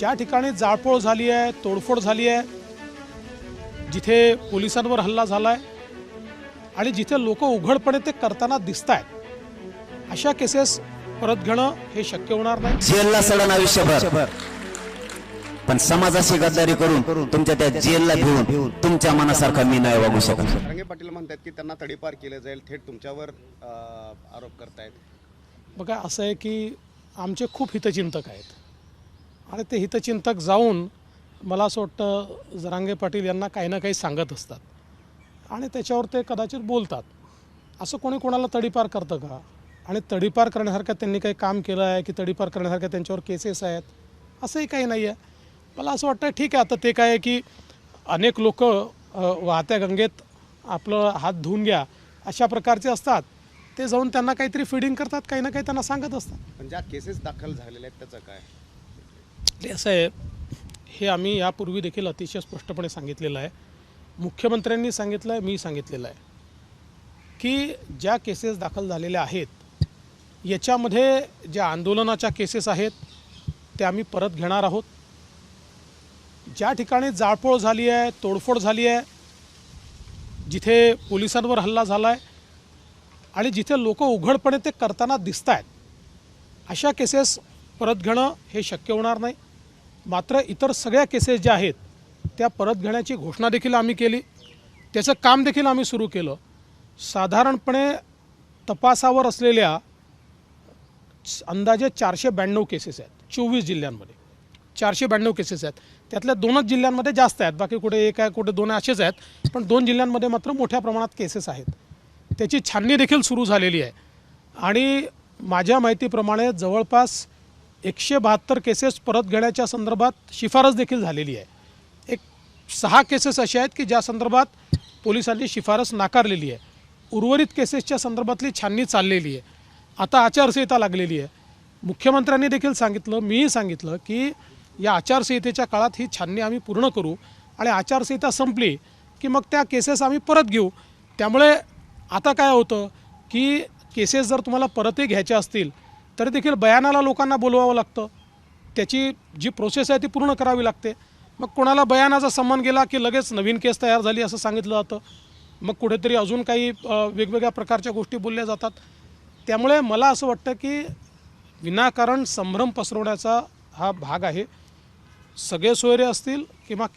ज्या ठिकाणी जाळपोळ झाली आहे तोडफोड झाली आहे जिथे पोलिसांवर हल्ला झाला आहे आणि जिथे लोक उघडपणे ते करताना दिसत आहेत अशा केसेस परत घेणं हे शक्य होणार नाही. जेलला सडन आयुष्यभर. पण समाजाशी गद्दारी करून तुमच्या त्या जेलला भिवून तुमच्या मनासारखा मी नाही वागू शकत. रंगे पाटील म्हणतात की त्यांना तडीपार केलं जाईल थेट तुमच्यावर आरोप करतायत. बघा असं आहे की आमचे खूप हितचिंतक आहेत. आणि ते हितचिंतक जाऊन मला असं वाटतं जरांगे पाटील यांना काही ना काही सांगत असतात. आणि त्याच्यावर ते कदाचित बोलतात. असं कोणी कोणाला तडीपार करतं का? आणि तडीपार करण्यासारखं त्यांनी काही काम केलं आहे की तडीपार करण्यासारख्या त्यांच्यावर केसेस आहेत? असंही काही नाही आहे. मला असं वाटतं ठीक आहे आता ते काय आहे की अनेक लोक वाहत्या गंगेत आपलं हात धुवून घ्या अशा प्रकारचे असतात. ते जाऊन त्यांना काहीतरी फिडिंग करतात काही ना काही त्यांना सांगत असतात. पण ज्या केसेस दाखल झालेल्या आहेत त्याचं काय? असं आहे हे आम्ही यापूर्वी देखील अतिशय स्पष्टपणे सांगितलेलं आहे. मुख्यमंत्र्यांनी सांगितलं आहे मी सांगितलेलं आहे. की ज्या केसेस दाखल झालेल्या आहेत याच्यामध्ये ज्या आंदोलनाच्या केसेस आहेत त्या आम्ही परत घेणार आहोत. ज्या ठिकाणी जाळपोळ झाली आहे तोडफोड झाली आहे जिथे पोलिसांवर हल्ला झाला आहे आणि जिथे लोक उघडपणे ते करताना दिसत आहेत अशा केसेस परत घेणं हे शक्य होणार नाही. मात्र इतर सगळ्या केसेस ज्या आहेत त्या परत घेण्याची घोषणा देखील आम्ही केली. त्याचं काम देखील आम्ही सुरू केलं. साधारणपणे तपासावर असलेल्या अंदाजे चारशे ब्याण्णव केसेस आहेत चोवीस जिल्ह्यांमध्ये. चारशे ब्याण्णव केसेस आहेत. त्यातल्या दोनच जिल्ह्यांमध्ये जास्त आहेत. बाकी कुठे एक आहे कुठे दोन असेच आहेत. पण दोन जिल्ह्यांमध्ये मात्र मोठ्या प्रमाणात केसेस आहेत. त्याची छाननी देखील सुरू झालेली आहे. आणि माझ्या माहितीप्रमाणे जवळपास एकशे बहात्तर केसेस परत घेण्याच्या संदर्भात शिफारस देखील झालेली आहे. एक सहा केसेस अशा आहेत की ज्या संदर्भात पोलिसांनी शिफारस नाकारलेली आहे. उर्वरित केसेसच्या संदर्भातली छाननी चाललेली आहे. आता आचारसंहिता लागलेली आहे. मुख्यमंत्र्यांनी देखील सांगितलं मीही सांगितलं की या आचारसंहितेच्या काळात ही छाननी आम्ही पूर्ण करू आणि आचारसंहिता संपली की मग त्या केसेस आम्ही परत घेऊ. त्यामुळे आता काय होतं की केसेस जर तुम्हाला परतही घ्यायच्या असतील तरी देखील बयानाला लोकांना बोलवावं लागतं. त्याची जी प्रोसेस आहे ती पूर्ण करावी लागते. मग कोणाला बयानाचा सन्मान गेला की लगेच नवीन केस तयार झाली असं सांगितलं जातं. मग कुठेतरी अजून काही वेगवेगळ्या प्रकारच्या गोष्टी बोलल्या जातात. त्यामुळे मला असं वाटतं की विनाकारण संभ्रम पसरवण्याचा हा भाग आहे. सगळे सोयरे असतील किंवा